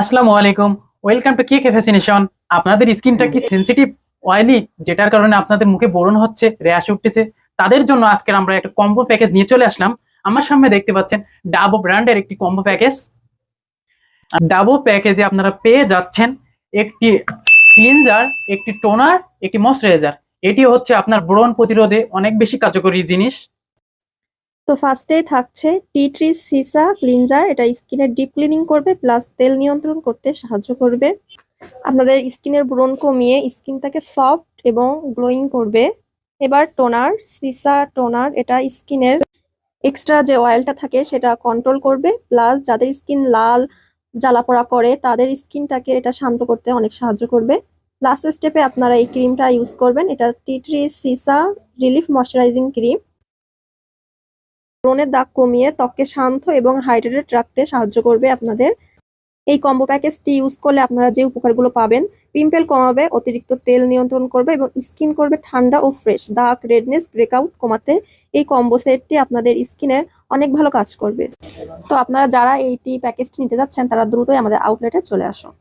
আসসালামু আলাইকুম। Welcome to cake fascination আপনাদের স্কিনটা কি সেনসিটিভ অয়েলি যেটার কারণে আপনাদের মুখে বোরন হচ্ছে, র্যাশ উঠতেছে। তাদের জন্য আজকে আমরা একটা কম্বো প্যাকেজ নিয়ে চলে আসলাম। আমার সামনে দেখতে পাচ্ছেন ডাবো ব্র্যান্ডের একটি কম্বো প্যাকেজ ডাবো প্যাকেজে আপনারা পেয়ে যাচ্ছেন একটি ক্লিনজার একটি টোনার একটি ময়শ্চারাইজার এটি হচ্ছে আপনার ব্রণ প্রতিরোধে অনেক বেশি কার্যকরী জিনিস। তো ফার্স্টেই থাকছে টি ট্রি সিসা ক্লিনজার এটা স্কিনের ডিপ ক্লিনিং করবে প্লাস তেল নিয়ন্ত্রণ করতে সাহায্য করবে। আপনাদের স্কিনের ব্রণ কমিয়ে স্কিনটাকে সফট এবং গ্লোয়িং করবে। এবার টোনার সিসা টোনার এটা স্কিনের এক্সট্রা যে অয়েলটা থাকে সেটা কন্ট্রোল করবে প্লাস যাদের স্কিন লাল জ্বালাপোড়া করে, তাদের স্কিনটাকে এটা শান্ত করতে অনেক সাহায্য করবে। লাস্ট স্টেপে আপনারা এই ক্রিমটা ইউজ করবেন, এটা tea tree cica relief moisturising cream ব্রণের দাগ কমিয়ে ত্বককে শান্ত এবং হাইড্রেটেড রাখতে সাহায্য করবে আপনাদের। এই কম্বো প্যাকেজটি ইউজ করলে আপনারা যে উপকারগুলো পাবেন, পিম্পল কমাবে, অতিরিক্ত তেল নিয়ন্ত্রণ করবে এবং স্কিন করবে ঠান্ডা ও ফ্রেশ। দাগ, রেডনেস, ব্রেকআউট কমাতে এই কম্বো সেটটি আপনাদের স্কিনে অনেক ভালো কাজ করবে। তো আপনারা যারা এইটি প্যাকেজটি নিতে যাচ্ছেন, তারা দ্রুতই আমাদের আউটলেটে চলে আসুন।